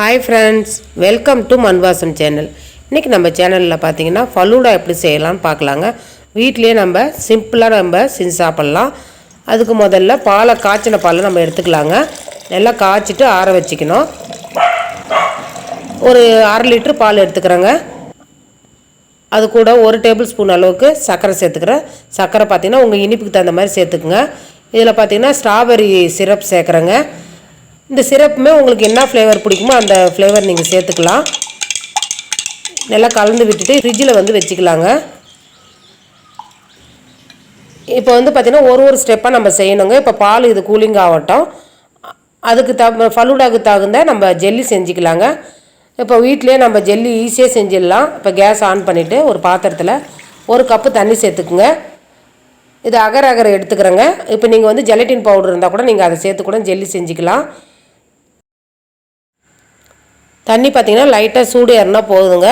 Hi friends welcome to Manvasan channel இன்றைக்கி நம்ம சேனலில் பார்த்தீங்கன்னா ஃபலூடா எப்படி செய்யலாம்னு பார்க்கலாங்க வீட்டிலேயே நம்ம சிம்பிளாக நம்ம செஞ்சு சாப்பிட்லாம். அதுக்கு முதல்ல பாலை காய்ச்சின பாலை நம்ம எடுத்துக்கலாங்க. நல்லா காய்ச்சிட்டு ஆற வச்சுக்கணும். ஒரு அரை லிட்ரு பால் எடுத்துக்கிறேங்க. அது கூட ஒரு டேபிள் ஸ்பூன் அளவுக்கு சர்க்கரை சேர்த்துக்கிறேன். சர்க்கரை பார்த்தீங்கன்னா உங்கள் இனிப்புக்கு தகுந்த மாதிரி சேர்த்துக்குங்க. இதில் பார்த்தீங்கன்னா ஸ்ட்ராபெரி சிரப் சேர்க்குறேங்க. இந்த சிரப்புமே உங்களுக்கு என்ன ஃப்ளேவர் பிடிக்குமோ அந்த ஃப்ளேவர் நீங்கள் சேர்த்துக்கலாம். நல்லா கலந்து விட்டுட்டு ஃப்ரிட்ஜில் வந்து வச்சுக்கலாங்க. இப்போ வந்து பார்த்திங்கன்னா ஒரு ஒரு ஸ்டெப்பாக நம்ம செய்யணுங்க. இப்போ பால் இது கூலிங் ஆகட்டும். அதுக்கு த ஃபலூடாக்கு தகுந்த நம்ம ஜெல்லி செஞ்சுக்கலாங்க. இப்போ வீட்டிலேயே நம்ம ஜெல்லி ஈஸியாக செஞ்சிடலாம். இப்போ கேஸ் ஆன் பண்ணிவிட்டு ஒரு பாத்திரத்தில் ஒரு கப்பு தண்ணி சேர்த்துக்குங்க. இது அகர் அகர் எடுத்துக்கிறேங்க. இப்போ நீங்கள் வந்து ஜெலட்டின் பவுடர் இருந்தால் கூட நீங்கள் அதை சேர்த்து கூட ஜெல்லி செஞ்சுக்கலாம். தண்ணி பார்த்திங்கன்னா லைட்டாக சூடு ஏறினா போதுங்க.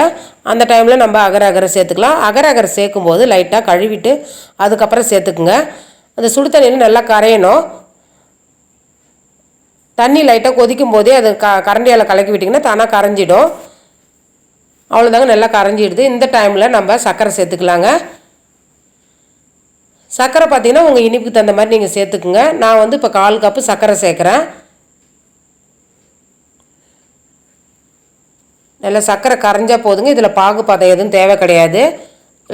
அந்த டைமில் நம்ம அகர அகரை சேர்த்துக்கலாம். அகர அகரை சேர்க்கும்போது லைட்டாக கழுவிட்டு அதுக்கப்புறம் சேர்த்துக்குங்க. அந்த சுடு தண்ணியில் நல்லா கரையணும். தண்ணி லைட்டாக கொதிக்கும் போதே அது க கரண்டியால் கலக்கி விட்டிங்கன்னா தானாக கரைஞ்சிடும். அவ்வளோதாங்க நல்லா கரைஞ்சிடுது. இந்த டைமில் நம்ம சர்க்கரை சேர்த்துக்கலாங்க. சர்க்கரை பார்த்திங்கன்னா உங்கள் இனிப்புக்கு தகுந்த மாதிரி நீங்கள் சேர்த்துக்குங்க. நான் வந்து இப்போ கால் கப்பு சர்க்கரை சேர்க்குறேன். நல்லா சர்க்கரை கரைஞ்சால் போதுங்க. இதில் பாகு பதம் எதுவும் தேவை கிடையாது.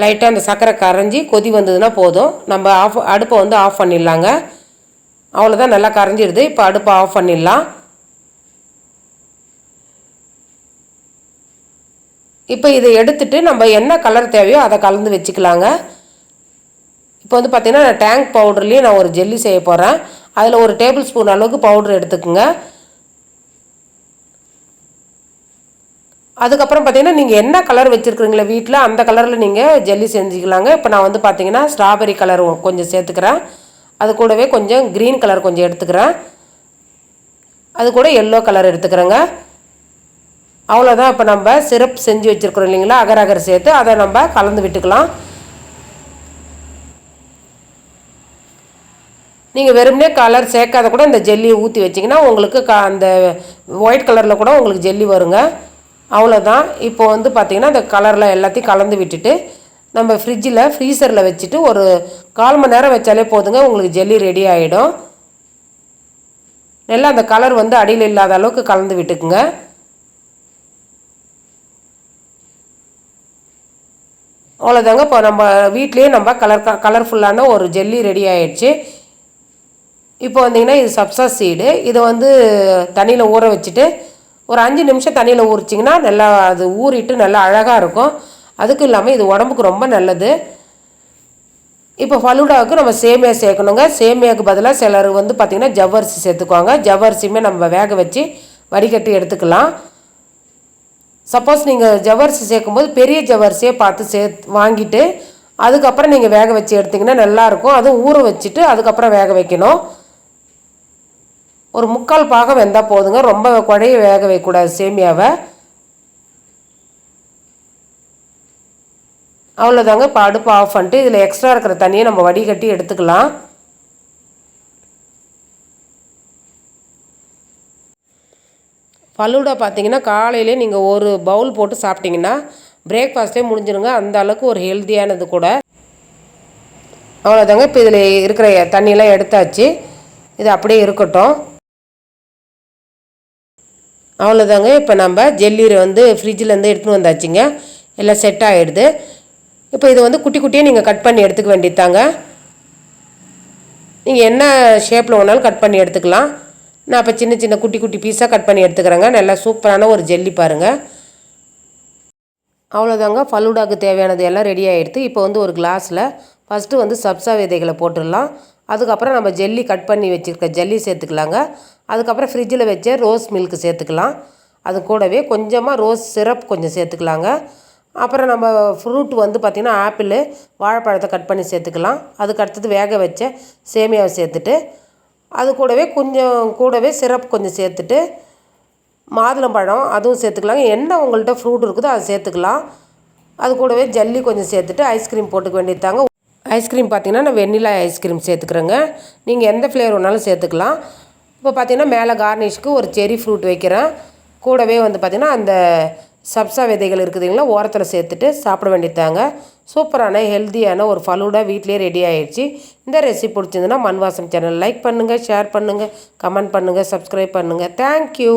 லைட்டாக அந்த சர்க்கரை கரைஞ்சி கொதி வந்ததுன்னா போதும். நம்ம ஆஃப் அடுப்பை வந்து ஆஃப் பண்ணிடலாங்க. அவ்வளோதான் நல்லா கரைஞ்சிடுது. இப்போ அடுப்பை ஆஃப் பண்ணிடலாம். இப்போ இதை எடுத்துட்டு நம்ம என்ன கலர் தேவையோ அதை கலந்து வச்சுக்கலாங்க. இப்போ வந்து பார்த்திங்கன்னா நான் டேங்க் பவுடர்லேயும் நான் ஒரு ஜெல்லி செய்ய போகிறேன் அதில் ஒரு டேபிள் ஸ்பூன் அளவுக்கு பவுடர் எடுத்துக்கோங்க. அதுக்கப்புறம் பார்த்தீங்கன்னா நீங்கள் என்ன கலர் வச்சுருக்குறீங்களா வீட்டில் அந்த கலரில் நீங்கள் ஜெல்லி செஞ்சுக்கலாங்க. இப்போ நான் வந்து பார்த்தீங்கன்னா ஸ்ட்ராபெரி கலர் கொஞ்சம் சேர்த்துக்கிறேன். அது கூடவே கொஞ்சம் க்ரீன் கலர் கொஞ்சம் எடுத்துக்கிறேன். அது கூட எல்லோ கலர் எடுத்துக்கிறேங்க. அவ்வளோதான் இப்போ நம்ம சிரப் செஞ்சு வச்சுருக்குறோம் இல்லைங்களா அகர் அகர் சேர்த்து அதை நம்ம கலந்து விட்டுக்கலாம். நீங்கள் வெறுமனே கலர் சேர்க்காத கூட இந்த ஜெல்லியை ஊற்றி வச்சிங்கன்னா உங்களுக்கு க அந்த ஒயிட் கலரில் கூட உங்களுக்கு ஜெல்லி வருங்க. அவ்வளோதான் இப்போ வந்து பார்த்திங்கன்னா அந்த கலரில் எல்லாத்தையும் கலந்து விட்டுட்டு நம்ம ஃப்ரிட்ஜில் ஃப்ரீசரில் வச்சுட்டு ஒரு கால் மணி நேரம் வச்சாலே போதுங்க உங்களுக்கு ஜெல்லி ரெடி ஆகிடும் நல்லா அந்த கலர் வந்து அடியில் இல்லாத அளவுக்கு கலந்து விட்டுக்குங்க. அவ்வளோதாங்க இப்போ நம்ம வீட்லேயே நம்ம கலர் கலர்ஃபுல்லான ஒரு ஜெல்லி ரெடி ஆகிடுச்சு இப்போ வந்தீங்கன்னா இது சப்சா சீடு இதை வந்து தண்ணியில் ஊற வச்சுட்டு ஒரு அஞ்சு நிமிஷம் தண்ணியில் ஊறிச்சிங்கன்னா நல்லா அது ஊறிட்டு நல்லா அழகாக இருக்கும். அதுக்கும் இல்லாமல் இது உடம்புக்கு ரொம்ப நல்லது. இப்போ ஃபலூடாவுக்கு நம்ம சேமியா சேர்க்கணுங்க. சேமியாவுக்கு பதிலாக சிலர் வந்து பார்த்திங்கன்னா ஜவ்வரிசி சேர்த்துக்குவாங்க. ஜவ்வரிசியுமே நம்ம வேக வச்சு வடிகட்டி எடுத்துக்கலாம். சப்போஸ் நீங்கள் ஜவ்வரிசி சேர்க்கும்போது பெரிய ஜவ்வரிசியை பார்த்து சே வாங்கிட்டு அதுக்கப்புறம் நீங்கள் வேக வச்சு எடுத்திங்கன்னா நல்லாயிருக்கும் அதுவும் ஊற வச்சுட்டு அதுக்கப்புறம் வேக வைக்கணும். ஒரு முக்கால் பாகம் வெந்தால் போதுங்க. ரொம்ப குழைய வேக வைக்கக்கூடாது சேமியாவை. அவ்வளோதாங்க இப்போ அடுப்பு ஆஃப் பண்ணிட்டு இதில் எக்ஸ்ட்ரா இருக்கிற தண்ணியை நம்ம வடிகட்டி எடுத்துக்கலாம். ஃபலூடா பார்த்தீங்கன்னா காலையிலே நீங்கள் ஒரு பவுல் போட்டு சாப்பிட்டீங்கன்னா பிரேக்ஃபாஸ்ட்டே முடிஞ்சிருங்க. அந்த அளவுக்கு ஒரு ஹெல்த்தியானது கூட. அவ்வளோதாங்க இப்போ இதில் இருக்கிற தண்ணியெல்லாம் எடுத்தாச்சு. இது அப்படியே இருக்கட்டும். அவ்வளோதாங்க இப்போ நம்ம ஜெல்லீரை வந்து ஃப்ரிட்ஜிலேருந்து எடுத்துன்னு வந்தாச்சுங்க. எல்லாம் செட் ஆகிடுது இப்போ இதை வந்து குட்டி குட்டியாக நீங்கள் கட் பண்ணி எடுத்துக்க வேண்டியதாங்க நீங்கள் என்ன ஷேப்பில் வேணாலும் கட் பண்ணி எடுத்துக்கலாம். நான் இப்போ சின்ன சின்ன குட்டி குட்டி பீஸாக கட் பண்ணி எடுத்துக்கிறேங்க. நல்லா சூப்பரான ஒரு ஜெல்லி பாருங்கள் அவ்வளோதாங்க ஃபலூடாக்கு தேவையானது எல்லாம் ரெடி ஆகிடுது இப்போ வந்து ஒரு கிளாஸில் ஃபஸ்ட்டு வந்து சப்சா விதைகளை போட்டுடலாம். அதுக்கப்புறம் நம்ம ஜெல்லி கட் பண்ணி வச்சுருக்க ஜெல்லி சேர்த்துக்கலாங்க. அதுக்கப்புறம் ஃப்ரிட்ஜில் வச்ச ரோஸ் மில்க் சேர்த்துக்கலாம். அது கூடவே கொஞ்சமாக ரோஸ் சிரப் கொஞ்சம் சேர்த்துக்கலாங்க. அப்புறம் நம்ம ஃப்ரூட் வந்து பார்த்திங்கன்னா ஆப்பிள் வாழைப்பழத்தை கட் பண்ணி சேர்த்துக்கலாம். அதுக்கு அடுத்தது வேக வச்ச சேமியாவை சேர்த்துட்டு அது கூடவே கொஞ்சம் கூடவே சிரப் கொஞ்சம் சேர்த்துட்டு மாதுளம்பழம் அதுவும் சேர்த்துக்கலாங்க. என்ன உங்கள்கிட்ட ஃப்ரூட் இருக்குதோ அதை சேர்த்துக்கலாம். அது கூடவே ஜல்லி கொஞ்சம் சேர்த்துட்டு ஐஸ்கிரீம் போட்டுக்க வேண்டியது தாங்க ஐஸ்கிரீம் பார்த்தீங்கன்னா நான் வெண்ணிலா ஐஸ்கிரீம் சேர்த்துக்கிறேங்க. நீங்கள் எந்த ஃப்ளேவர் வேணாலும் சேர்த்துக்கலாம். இப்போ பார்த்தீங்கன்னா மேலே கார்னிஷ்க்கு ஒரு செரி ஃப்ரூட் வைக்கிறேன். கூடவே வந்து பார்த்திங்கன்னா அந்த சப்ஸா விதைகள் இருக்குதுங்களா ஓரத்தில் சேர்த்துட்டு சாப்பிட வேண்டியதாங்க சூப்பரான ஹெல்த்தியான ஒரு ஃபலூடா வீட்லேயே ரெடி ஆகிடுச்சு இந்த ரெசிபி பிடிச்சிருந்துன்னா மண்வாசம் சேனல் லைக் பண்ணுங்கள் ஷேர் பண்ணுங்கள் கமெண்ட் பண்ணுங்கள் சப்ஸ்கிரைப் பண்ணுங்கள் தேங்க்யூ